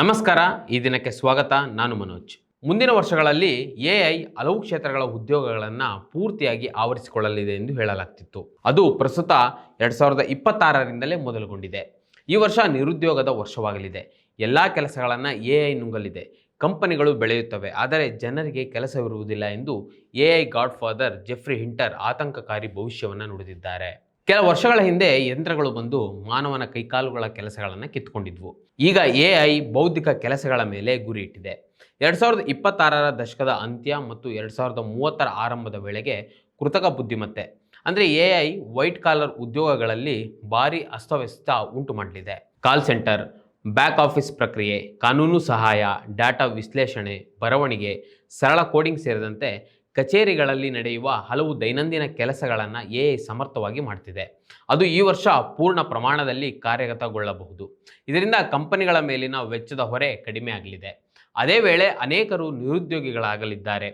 ನಮಸ್ಕಾರ, ಈ ದಿನಕ್ಕೆ ಸ್ವಾಗತ. ನಾನು ಮನೋಜ್. ಮುಂದಿನ ವರ್ಷಗಳಲ್ಲಿ ಎ ಐ ಹಲವು ಕ್ಷೇತ್ರಗಳ ಉದ್ಯೋಗಗಳನ್ನು ಪೂರ್ತಿಯಾಗಿ ಆವರಿಸಿಕೊಳ್ಳಲಿದೆ ಎಂದು ಹೇಳಲಾಗ್ತಿತ್ತು. ಅದು ಪ್ರಸ್ತುತ ಎರಡು ಸಾವಿರದ ಇಪ್ಪತ್ತಾರರಿಂದಲೇ ಮೊದಲುಗೊಂಡಿದೆ. ಈ ವರ್ಷ ನಿರುದ್ಯೋಗದ ವರ್ಷವಾಗಲಿದೆ. ಎಲ್ಲ ಕೆಲಸಗಳನ್ನು ಎ ಐ ನುಂಗಲಿದೆ. ಕಂಪನಿಗಳು ಬೆಳೆಯುತ್ತವೆ. ಆದರೆ ಜನರಿಗೆ ಕೆಲಸವಿರುವುದಿಲ್ಲ ಎಂದು AI godfather Geoffrey Hinton ಆತಂಕಕಾರಿ ಭವಿಷ್ಯವನ್ನು ನುಡಿದಿದ್ದಾರೆ. ಕೆಲ ವರ್ಷಗಳ ಹಿಂದೆ ಯಂತ್ರಗಳು ಬಂದು ಮಾನವನ ಕೈಕಾಲುಗಳ ಕೆಲಸಗಳನ್ನು ಕಿತ್ಕೊಂಡಿದ್ವು. ಈಗ ಎ ಐ ಬೌದ್ಧಿಕ ಕೆಲಸಗಳ ಮೇಲೆ ಗುರಿ ಇಟ್ಟಿದೆ. ಎರಡು ಸಾವಿರದ ಇಪ್ಪತ್ತಾರರ ದಶಕದ ಅಂತ್ಯ ಮತ್ತು ಎರಡು ಸಾವಿರದ ಮೂವತ್ತರ ಆರಂಭದ ವೇಳೆಗೆ ಕೃತಕ ಬುದ್ಧಿಮತ್ತೆ. ಅಂದರೆ ಎ ಐ ವೈಟ್ ಕಾಲರ್ ಉದ್ಯೋಗಗಳಲ್ಲಿ ಭಾರಿ ಅಸ್ತವ್ಯಸ್ತ ಉಂಟು ಮಾಡಲಿದೆ. ಕಾಲ್ ಸೆಂಟರ್, ಬ್ಯಾಕ್ ಆಫೀಸ್ ಪ್ರಕ್ರಿಯೆ, ಕಾನೂನು ಸಹಾಯ, ಡಾಟಾ ವಿಶ್ಲೇಷಣೆ, ಬರವಣಿಗೆ, ಸರಳ ಕೋಡಿಂಗ್ ಸೇರಿದಂತೆ ಕಚೇರಿಗಳಲ್ಲಿ ನಡೆಯುವ ಹಲವು ದೈನಂದಿನ ಕೆಲಸಗಳನ್ನು ಎ ಸಮರ್ಥವಾಗಿ ಮಾಡ್ತಿದೆ. ಅದು ಈ ವರ್ಷ ಪೂರ್ಣ ಪ್ರಮಾಣದಲ್ಲಿ ಕಾರ್ಯಗತಗೊಳ್ಳಬಹುದು. ಇದರಿಂದ ಕಂಪನಿಗಳ ಮೇಲಿನ ವೆಚ್ಚದ ಹೊರೆ ಕಡಿಮೆ ಆಗಲಿದೆ. ಅದೇ ವೇಳೆ ಅನೇಕರು ನಿರುದ್ಯೋಗಿಗಳಾಗಲಿದ್ದಾರೆ.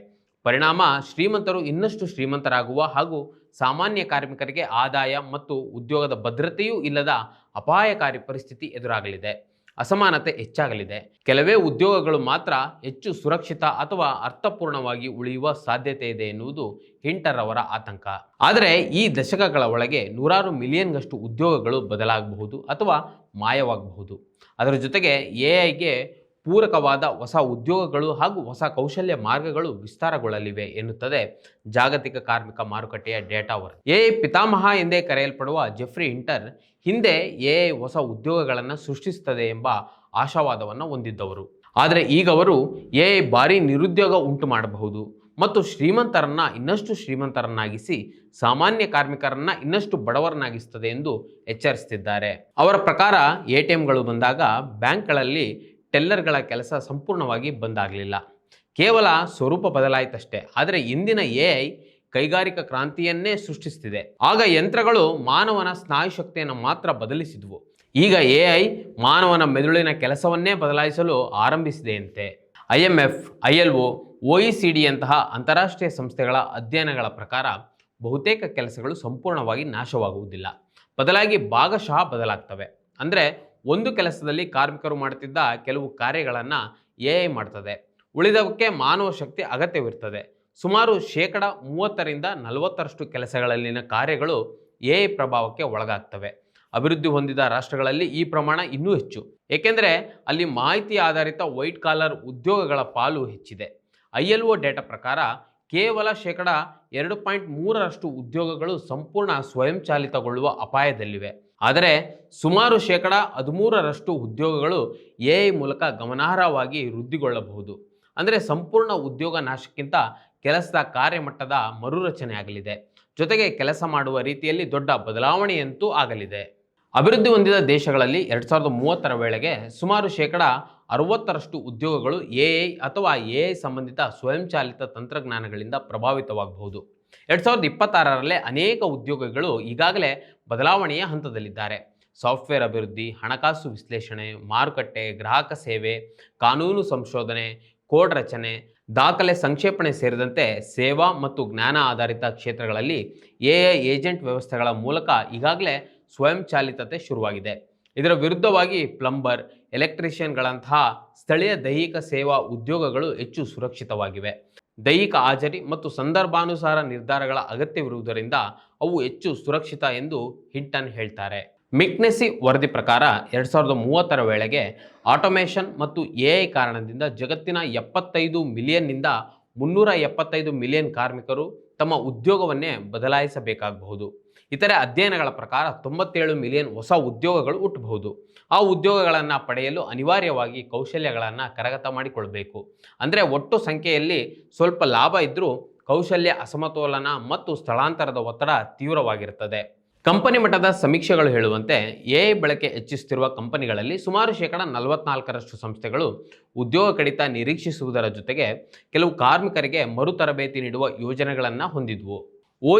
ಪರಿಣಾಮ ಶ್ರೀಮಂತರು ಇನ್ನಷ್ಟು ಶ್ರೀಮಂತರಾಗುವ ಹಾಗೂ ಸಾಮಾನ್ಯ ಕಾರ್ಮಿಕರಿಗೆ ಆದಾಯ ಮತ್ತು ಉದ್ಯೋಗದ ಭದ್ರತೆಯೂ ಇಲ್ಲದ ಅಪಾಯಕಾರಿ ಪರಿಸ್ಥಿತಿ ಎದುರಾಗಲಿದೆ. ಅಸಮಾನತೆ ಹೆಚ್ಚಾಗಲಿದೆ. ಕೆಲವೇ ಉದ್ಯೋಗಗಳು ಮಾತ್ರ ಹೆಚ್ಚು ಸುರಕ್ಷಿತ ಅಥವಾ ಅರ್ಥಪೂರ್ಣವಾಗಿ ಉಳಿಯುವ ಸಾಧ್ಯತೆ ಇದೆ ಎನ್ನುವುದು ಹಿಂಟರ್ ಅವರ ಆತಂಕ. ಆದರೆ ಈ ದಶಕಗಳ ಒಳಗೆ ನೂರಾರು ಮಿಲಿಯನ್ಗಷ್ಟು ಉದ್ಯೋಗಗಳು ಬದಲಾಗಬಹುದು ಅಥವಾ ಮಾಯವಾಗಬಹುದು. ಅದರ ಜೊತೆಗೆ ಎಐಗೆ ಪೂರಕವಾದ ಹೊಸ ಉದ್ಯೋಗಗಳು ಹಾಗೂ ಹೊಸ ಕೌಶಲ್ಯ ಮಾರ್ಗಗಳು ವಿಸ್ತಾರಗೊಳ್ಳಲಿವೆ ಎನ್ನುತ್ತದೆ ಜಾಗತಿಕ ಕಾರ್ಮಿಕ ಮಾರುಕಟ್ಟೆಯ ಡೇಟಾ ವರದಿ. ಎ ಪಿತಾಮಹ ಎಂದೇ ಕರೆಯಲ್ಪಡುವ ಜೆಫ್ರಿ ಹಿಂಟರ್ ಹಿಂದೆ ಎ ಹೊಸ ಉದ್ಯೋಗಗಳನ್ನು ಸೃಷ್ಟಿಸುತ್ತದೆ ಎಂಬ ಆಶಾವಾದವನ್ನು ಹೊಂದಿದ್ದವರು. ಆದರೆ ಈಗ ಅವರು ಎ ಭಾರಿ ನಿರುದ್ಯೋಗ ಉಂಟು ಮಾಡಬಹುದು ಮತ್ತು ಶ್ರೀಮಂತರನ್ನ ಇನ್ನಷ್ಟು ಶ್ರೀಮಂತರನ್ನಾಗಿಸಿ ಸಾಮಾನ್ಯ ಕಾರ್ಮಿಕರನ್ನ ಇನ್ನಷ್ಟು ಬಡವರನ್ನಾಗಿಸುತ್ತದೆ ಎಂದು ಎಚ್ಚರಿಸುತ್ತಿದ್ದಾರೆ ಅವರ ಪ್ರಕಾರ ಎ ಟಿ ಎಂಗಳು ಬಂದಾಗ ಬ್ಯಾಂಕ್ಗಳಲ್ಲಿ ಟೆಲ್ಲರ್ಗಳ ಕೆಲಸ ಸಂಪೂರ್ಣವಾಗಿ ಬಂದಾಗಲಿಲ್ಲ ಕೇವಲ ಸ್ವರೂಪ ಬದಲಾಯಿತಷ್ಟೇ. ಆದರೆ ಇಂದಿನ ಎ ಐ ಕೈಗಾರಿಕಾ ಕ್ರಾಂತಿಯನ್ನೇ ಸೃಷ್ಟಿಸ್ತಿದೆ. ಆಗ ಯಂತ್ರಗಳು ಮಾನವನ ಸ್ನಾಯು ಶಕ್ತಿಯನ್ನು ಮಾತ್ರ ಬದಲಿಸಿದ್ವು. ಈಗ ಎ ಐ ಮಾನವನ ಮೆದುಳಿನ ಕೆಲಸವನ್ನೇ ಬದಲಾಯಿಸಲು ಆರಂಭಿಸಿದೆಯಂತೆ. I M F, I L O E C ಡಿಯಂತಹ ಅಂತಾರಾಷ್ಟ್ರೀಯ ಸಂಸ್ಥೆಗಳ ಅಧ್ಯಯನಗಳ ಪ್ರಕಾರ ಬಹುತೇಕ ಕೆಲಸಗಳು ಸಂಪೂರ್ಣವಾಗಿ ನಾಶವಾಗುವುದಿಲ್ಲ. ಬದಲಾಗಿ ಭಾಗಶಃ ಬದಲಾಗ್ತವೆ. ಅಂದರೆ ಒಂದು ಕೆಲಸದಲ್ಲಿ ಕಾರ್ಮಿಕರು ಮಾಡುತ್ತಿದ್ದ ಕೆಲವು ಕಾರ್ಯಗಳನ್ನು ಎ ಐ ಮಾಡ್ತದೆ. ಉಳಿದವಕ್ಕೆ ಮಾನವ ಶಕ್ತಿ ಅಗತ್ಯವಿರ್ತದೆ. ಸುಮಾರು ಶೇಕಡ ಮೂವತ್ತರಿಂದ ನಲವತ್ತರಷ್ಟು ಕೆಲಸಗಳಲ್ಲಿನ ಕಾರ್ಯಗಳು ಎ ಪ್ರಭಾವಕ್ಕೆ ಒಳಗಾಗ್ತವೆ. ಅಭಿವೃದ್ಧಿ ಹೊಂದಿದ ರಾಷ್ಟ್ರಗಳಲ್ಲಿ ಈ ಪ್ರಮಾಣ ಇನ್ನೂ ಹೆಚ್ಚು. ಏಕೆಂದರೆ ಅಲ್ಲಿ ಮಾಹಿತಿ ಆಧಾರಿತ ವೈಟ್ ಕಾಲರ್ ಉದ್ಯೋಗಗಳ ಪಾಲು ಹೆಚ್ಚಿದೆ. ಐ ಎಲ್ ಒ ಡೇಟಾ ಪ್ರಕಾರ ಕೇವಲ ಶೇಕಡ ಎರಡು ಪಾಯಿಂಟ್ ಮೂರರಷ್ಟು ಉದ್ಯೋಗಗಳು ಸಂಪೂರ್ಣ ಸ್ವಯಂಚಾಲಿತಗೊಳ್ಳುವ ಅಪಾಯದಲ್ಲಿವೆ. ಆದರೆ ಸುಮಾರು ಶೇಕಡ ಹದಿಮೂರರಷ್ಟು ಉದ್ಯೋಗಗಳು ಎ ಐ ಮೂಲಕ ಗಮನಾರ್ಹವಾಗಿ ವೃದ್ಧಿಗೊಳ್ಳಬಹುದು. ಅಂದರೆ ಸಂಪೂರ್ಣ ಉದ್ಯೋಗ ನಾಶಕ್ಕಿಂತ ಕೆಲಸದ ಕಾರ್ಯಮಟ್ಟದ ಮರುರಚನೆ ಆಗಲಿದೆ. ಜೊತೆಗೆ ಕೆಲಸ ಮಾಡುವ ರೀತಿಯಲ್ಲಿ ದೊಡ್ಡ ಬದಲಾವಣೆಯಂತೂ ಆಗಲಿದೆ. ಅಭಿವೃದ್ಧಿ ಹೊಂದಿದ ದೇಶಗಳಲ್ಲಿ ಎರಡು ಸಾವಿರದ ಮೂವತ್ತರ ವೇಳೆಗೆ ಸುಮಾರು ಶೇಕಡ ಅರವತ್ತರಷ್ಟು ಉದ್ಯೋಗಗಳು ಎ ಐ ಅಥವಾ ಎ ಐ ಸಂಬಂಧಿತ ಸ್ವಯಂಚಾಲಿತ ತಂತ್ರಜ್ಞಾನಗಳಿಂದ ಪ್ರಭಾವಿತವಾಗಬಹುದು. ಎರಡು ಸಾವಿರದ ಇಪ್ಪತ್ತಾರರಲ್ಲೇ ಅನೇಕ ಉದ್ಯೋಗಗಳು ಈಗಾಗಲೇ ಬದಲಾವಣೆಯ ಹಂತದಲ್ಲಿದ್ದಾರೆ. ಸಾಫ್ಟ್ವೇರ್ ಅಭಿವೃದ್ಧಿ, ಹಣಕಾಸು ವಿಶ್ಲೇಷಣೆ, ಮಾರುಕಟ್ಟೆ, ಗ್ರಾಹಕ ಸೇವೆ, ಕಾನೂನು ಸಂಶೋಧನೆ, ಕೋಡ್ ರಚನೆ ದಾಖಲೆ ಸಂಕ್ಷೇಪಣೆ ಸೇರಿದಂತೆ ಸೇವಾ ಮತ್ತು ಜ್ಞಾನ ಆಧಾರಿತ ಕ್ಷೇತ್ರಗಳಲ್ಲಿ ಎ ಐ ಏಜೆಂಟ್ ವ್ಯವಸ್ಥೆಗಳ ಮೂಲಕ ಈಗಾಗಲೇ ಸ್ವಯಂಚಾಲಿತತೆ ಶುರುವಾಗಿದೆ. ಇದರ ವಿರುದ್ಧವಾಗಿ ಪ್ಲಂಬರ್, ಎಲೆಕ್ಟ್ರಿಷಿಯನ್ಗಳಂತಹ ಸ್ಥಳೀಯ ದೈಹಿಕ ಸೇವಾ ಉದ್ಯೋಗಗಳು ಹೆಚ್ಚು ಸುರಕ್ಷಿತವಾಗಿವೆ. ದೈಹಿಕ ಹಾಜರಿ ಮತ್ತು ಸಂದರ್ಭಾನುಸಾರ ನಿರ್ಧಾರಗಳ ಅಗತ್ಯವಿರುವುದರಿಂದ ಅವು ಹೆಚ್ಚು ಸುರಕ್ಷಿತ ಎಂದು ಹಿಂಟನ್ ಹೇಳ್ತಾರೆ. ಮಿಕ್ನೆಸಿ ವರದಿ ಪ್ರಕಾರ ಎರಡು ಸಾವಿರದ ಮೂವತ್ತರ ವೇಳೆಗೆ ಆಟೋಮೇಷನ್ ಮತ್ತು ಎ ಐ ಕಾರಣದಿಂದ ಜಗತ್ತಿನ ಎಪ್ಪತ್ತೈದು ಮಿಲಿಯನ್ನಿಂದ ಮುನ್ನೂರ ಎಪ್ಪತ್ತೈದು ಮಿಲಿಯನ್ ಕಾರ್ಮಿಕರು ತಮ್ಮ ಉದ್ಯೋಗವನ್ನೇ ಬದಲಾಯಿಸಬೇಕಾಗಬಹುದು. ಇತರೆ ಅಧ್ಯಯನಗಳ ಪ್ರಕಾರ ತೊಂಬತ್ತೇಳು ಮಿಲಿಯನ್ ಹೊಸ ಉದ್ಯೋಗಗಳು ಹುಟ್ಟಬಹುದು. ಆ ಉದ್ಯೋಗಗಳನ್ನು ಪಡೆಯಲು ಅನಿವಾರ್ಯವಾಗಿ ಕೌಶಲ್ಯಗಳನ್ನು ಕರಗತ ಮಾಡಿಕೊಳ್ಳಬೇಕು ಅಂದರೆ ಒಟ್ಟು ಸಂಖ್ಯೆಯಲ್ಲಿ ಸ್ವಲ್ಪ ಲಾಭ ಇದ್ದರೂ ಕೌಶಲ್ಯ ಅಸಮತೋಲನ ಮತ್ತು ಸ್ಥಳಾಂತರದ ಒತ್ತಡ ತೀವ್ರವಾಗಿರುತ್ತದೆ ಕಂಪನಿ ಮಟ್ಟದ ಸಮೀಕ್ಷೆಗಳು ಹೇಳುವಂತೆ ಎ ಬಳಕೆ ಹೆಚ್ಚಿಸುತ್ತಿರುವ ಕಂಪನಿಗಳಲ್ಲಿ ಸುಮಾರು ಶೇಕಡ ನಲವತ್ನಾಲ್ಕರಷ್ಟು ಸಂಸ್ಥೆಗಳು ಉದ್ಯೋಗ ಕಡಿತ ನಿರೀಕ್ಷಿಸುವುದರ ಜೊತೆಗೆ ಕೆಲವು ಕಾರ್ಮಿಕರಿಗೆ ಮರು ತರಬೇತಿ ನೀಡುವ ಯೋಜನೆಗಳನ್ನು ಹೊಂದಿದ್ವು. ಒ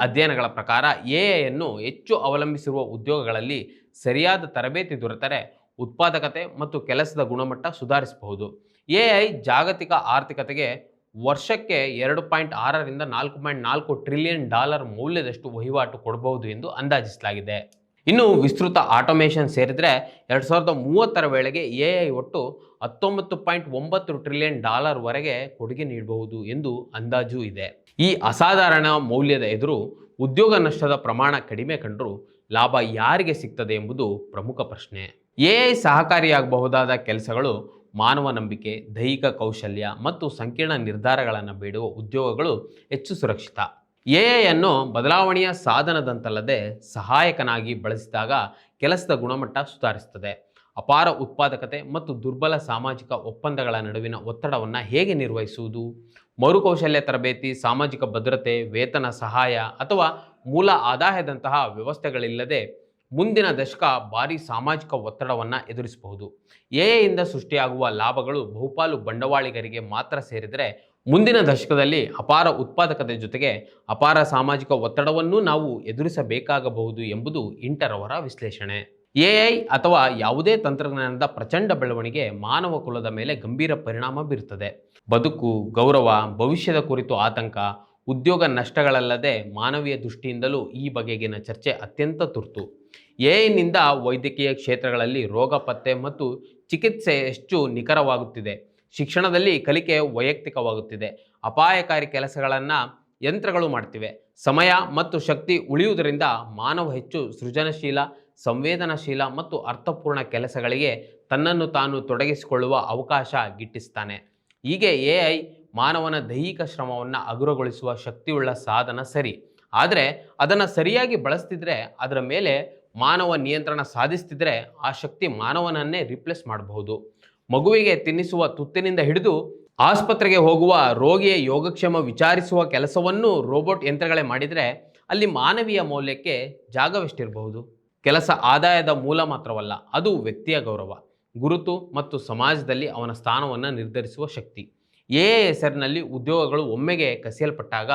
ಅಧ್ಯಯನಗಳ ಪ್ರಕಾರ ಎ ಅನ್ನು ಹೆಚ್ಚು ಅವಲಂಬಿಸಿರುವ ಉದ್ಯೋಗಗಳಲ್ಲಿ ಸರಿಯಾದ ತರಬೇತಿ ದೊರೆತರೆ ಉತ್ಪಾದಕತೆ ಮತ್ತು ಕೆಲಸದ ಗುಣಮಟ್ಟ ಸುಧಾರಿಸಬಹುದು. ಎ ಐ ಜಾಗತಿಕ ಆರ್ಥಿಕತೆಗೆ ವರ್ಷಕ್ಕೆ ಎರಡು ಪಾಯಿಂಟ್ ಆರರಿಂದ ನಾಲ್ಕು ಪಾಯಿಂಟ್ ನಾಲ್ಕು ಟ್ರಿಲಿಯನ್ ಡಾಲರ್ ಮೌಲ್ಯದಷ್ಟು ವಹಿವಾಟು ಕೊಡಬಹುದು ಎಂದು ಅಂದಾಜಿಸಲಾಗಿದೆ. ಇನ್ನು ವಿಸ್ತೃತ ಆಟೋಮೇಷನ್ ಸೇರಿದರೆ ಎರಡು ಸಾವಿರದ ಮೂವತ್ತರ ವೇಳೆಗೆ ಎ ಐ ಒಟ್ಟು ಹತ್ತೊಂಬತ್ತು ಪಾಯಿಂಟ್ ಒಂಬತ್ತು ಟ್ರಿಲಿಯನ್ ಡಾಲರ್ವರೆಗೆ ಕೊಡುಗೆ ನೀಡಬಹುದು ಎಂದು ಅಂದಾಜು ಇದೆ. ಈ ಅಸಾಧಾರಣ ಮೌಲ್ಯದ ಎದುರು ಉದ್ಯೋಗ ನಷ್ಟದ ಪ್ರಮಾಣ ಕಡಿಮೆ ಕಂಡರೂ ಲಾಭ ಯಾರಿಗೆ ಸಿಗ್ತದೆ ಎಂಬುದು ಪ್ರಮುಖ ಪ್ರಶ್ನೆ. ಎ ಐ ಸಹಕಾರಿಯಾಗಬಹುದಾದ ಕೆಲಸಗಳು ಮಾನವ ನಂಬಿಕೆ, ದೈಹಿಕ ಕೌಶಲ್ಯ ಮತ್ತು ಸಂಕೀರ್ಣ ನಿರ್ಧಾರಗಳನ್ನು ಬೇಡುವ ಉದ್ಯೋಗಗಳು ಹೆಚ್ಚು ಸುರಕ್ಷಿತ. ಎ ಅನ್ನು ಬದಲಾವಣೆಯ ಸಾಧನದಂತಲ್ಲದೆ ಸಹಾಯಕನಾಗಿ ಬಳಸಿದಾಗ ಕೆಲಸದ ಗುಣಮಟ್ಟ ಸುಧಾರಿಸುತ್ತದೆ ಅಪಾರ ಉತ್ಪಾದಕತೆ ಮತ್ತು ದುರ್ಬಲ ಸಾಮಾಜಿಕ ಒಪ್ಪಂದಗಳ ನಡುವಿನ ಒತ್ತಡವನ್ನು ಹೇಗೆ ನಿರ್ವಹಿಸುವುದು? ಮರುಕೌಶಲ್ಯ ತರಬೇತಿ, ಸಾಮಾಜಿಕ ಭದ್ರತೆ, ವೇತನ ಸಹಾಯ ಅಥವಾ ಮೂಲ ಆದಾಯದಂತಹ ವ್ಯವಸ್ಥೆಗಳಿಲ್ಲದೆ ಮುಂದಿನ ದಶಕ ಭಾರಿ ಸಾಮಾಜಿಕ ಒತ್ತಡವನ್ನು ಎದುರಿಸಬಹುದು. ಎಐಯಿಂದ ಸೃಷ್ಟಿಯಾಗುವ ಲಾಭಗಳು ಬಹುಪಾಲು ಬಂಡವಾಳಿಗರಿಗೆ ಮಾತ್ರ ಸೇರಿದರೆ ಮುಂದಿನ ದಶಕದಲ್ಲಿ ಅಪಾರ ಉತ್ಪಾದಕತೆ ಜೊತೆಗೆ ಅಪಾರ ಸಾಮಾಜಿಕ ಒತ್ತಡವನ್ನು ನಾವು ಎದುರಿಸಬೇಕಾಗಬಹುದು ಎಂಬುದು ಇಂಟರ್ ಅವರ ವಿಶ್ಲೇಷಣೆ. ಎಐ ಅಥವಾ ಯಾವುದೇ ತಂತ್ರಜ್ಞಾನದ ಪ್ರಚಂಡ ಬೆಳವಣಿಗೆ ಮಾನವ ಕುಲದ ಮೇಲೆ ಗಂಭೀರ ಪರಿಣಾಮ ಬೀರುತ್ತದೆ. ಬದುಕು, ಗೌರವ, ಭವಿಷ್ಯದ ಕುರಿತು ಆತಂಕ ಉದ್ಯೋಗ ನಷ್ಟಗಳಲ್ಲದೆ ಮಾನವೀಯ ದೃಷ್ಟಿಯಿಂದಲೂ ಈ ಬಗೆಗಿನ ಚರ್ಚೆ ಅತ್ಯಂತ ತುರ್ತು. ಎಐನಿಂದ ವೈದ್ಯಕೀಯ ಕ್ಷೇತ್ರಗಳಲ್ಲಿ ರೋಗ ಪತ್ತೆ ಮತ್ತು ಚಿಕಿತ್ಸೆ ಹೆಚ್ಚು ನಿಖರವಾಗುತ್ತಿದೆ. ಶಿಕ್ಷಣದಲ್ಲಿ ಕಲಿಕೆ ವೈಯಕ್ತಿಕವಾಗುತ್ತಿದೆ. ಅಪಾಯಕಾರಿ ಕೆಲಸಗಳನ್ನು ಯಂತ್ರಗಳು ಮಾಡ್ತಿವೆ. ಸಮಯ ಮತ್ತು ಶಕ್ತಿ ಉಳಿಯುವುದರಿಂದ ಮಾನವ ಹೆಚ್ಚು ಸೃಜನಶೀಲ, ಸಂವೇದನಾಶೀಲ ಮತ್ತು ಅರ್ಥಪೂರ್ಣ ಕೆಲಸಗಳಿಗೆ ತನ್ನನ್ನು ತಾನು ತೊಡಗಿಸಿಕೊಳ್ಳುವ ಅವಕಾಶ ಗಿಟ್ಟಿಸ್ತಾನೆ. ಹೀಗೆ ಎ ಮಾನವನ ದೈಹಿಕ ಶ್ರಮವನ್ನು ಹಗುರಗೊಳಿಸುವ ಶಕ್ತಿಯುಳ್ಳ ಸಾಧನ ಸರಿ. ಆದರೆ ಅದನ್ನು ಸರಿಯಾಗಿ ಬಳಸ್ತಿದ್ರೆ ಅದರ ಮೇಲೆ ಮಾನವ ನಿಯಂತ್ರಣ ಸಾಧಿಸ್ತಿದ್ರೆ ಆ ಶಕ್ತಿ ಮಾನವನನ್ನೇ ರಿಪ್ಲೇಸ್ ಮಾಡಬಹುದು. ಮಗುವಿಗೆ ತಿನ್ನಿಸುವ ತುತ್ತಿನಿಂದ ಹಿಡಿದು ಆಸ್ಪತ್ರೆಗೆ ಹೋಗುವ ರೋಗಿಯ ಯೋಗಕ್ಷೇಮ ವಿಚಾರಿಸುವ ಕೆಲಸವನ್ನು ರೋಬೋಟ್ ಯಂತ್ರಗಳೇ ಮಾಡಿದರೆ ಅಲ್ಲಿ ಮಾನವೀಯ ಮೌಲ್ಯಕ್ಕೆ ಜಾಗವೆಷ್ಟಿರಬಹುದು. ಕೆಲಸ ಆದಾಯದ ಮೂಲ ಮಾತ್ರವಲ್ಲ, ಅದು ವ್ಯಕ್ತಿಯ ಗೌರವ. ಗುರುತು ಮತ್ತು ಸಮಾಜದಲ್ಲಿ ಅವನ ಸ್ಥಾನವನ್ನು ನಿರ್ಧರಿಸುವ ಶಕ್ತಿ. ಎ ಹೆಸರಿನಲ್ಲಿ ಉದ್ಯೋಗಗಳು ಒಮ್ಮೆಗೆ ಕಸಿಯಲ್ಪಟ್ಟಾಗ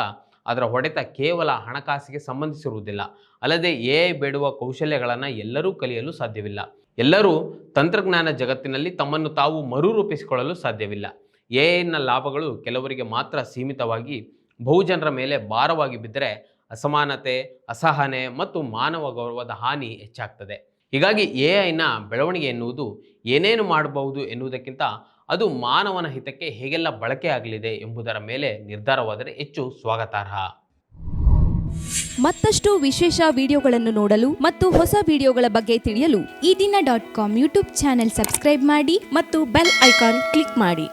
ಅದರ ಹೊಡೆತ ಕೇವಲ ಹಣಕಾಸಿಗೆ ಸಂಬಂಧಿಸಿರುವುದಿಲ್ಲ. ಅಲ್ಲದೆ ಎ ಬೇಡುವ ಕೌಶಲ್ಯಗಳನ್ನು ಎಲ್ಲರೂ ಕಲಿಯಲು ಸಾಧ್ಯವಿಲ್ಲ. ಎಲ್ಲರೂ ತಂತ್ರಜ್ಞಾನ ಜಗತ್ತಿನಲ್ಲಿ ತಮ್ಮನ್ನು ತಾವು ಮರುರೂಪಿಸಿಕೊಳ್ಳಲು ಸಾಧ್ಯವಿಲ್ಲ. ಎಐನ ಲಾಭಗಳು ಕೆಲವರಿಗೆ ಮಾತ್ರ ಸೀಮಿತವಾಗಿ ಬಹುಜನರ ಮೇಲೆ ಭಾರವಾಗಿ ಬಿದ್ದರೆ ಅಸಮಾನತೆ, ಅಸಹನೆ ಮತ್ತು ಮಾನವ ಗೌರವದ ಹಾನಿ ಹೆಚ್ಚಾಗ್ತದೆ. ಹೀಗಾಗಿ ಎ ಐನ ಬೆಳವಣಿಗೆ ಎನ್ನುವುದು ಏನೇನು ಮಾಡಬಹುದು ಎನ್ನುವುದಕ್ಕಿಂತ ಅದು ಮಾನವನ ಹಿತಕ್ಕೆ ಹೇಗೆಲ್ಲ ಬಳಕೆ ಆಗಲಿದೆ ಎಂಬುದರ ಮೇಲೆ ನಿರ್ಧಾರವಾದರೆ ಹೆಚ್ಚು ಸ್ವಾಗತಾರ್ಹ. ಮತ್ತಷ್ಟು ವಿಶೇಷ ವಿಡಿಯೋಗಳನ್ನು ನೋಡಲು ಮತ್ತು ಹೊಸ ವಿಡಿಯೋಗಳ ಬಗ್ಗೆ ತಿಳಿಯಲು Eedina dot com YouTube channel subscribe ಮಾಡಿ ಮತ್ತು ಬೆಲ್ ಐಕಾನ್ ಕ್ಲಿಕ್ ಮಾಡಿ.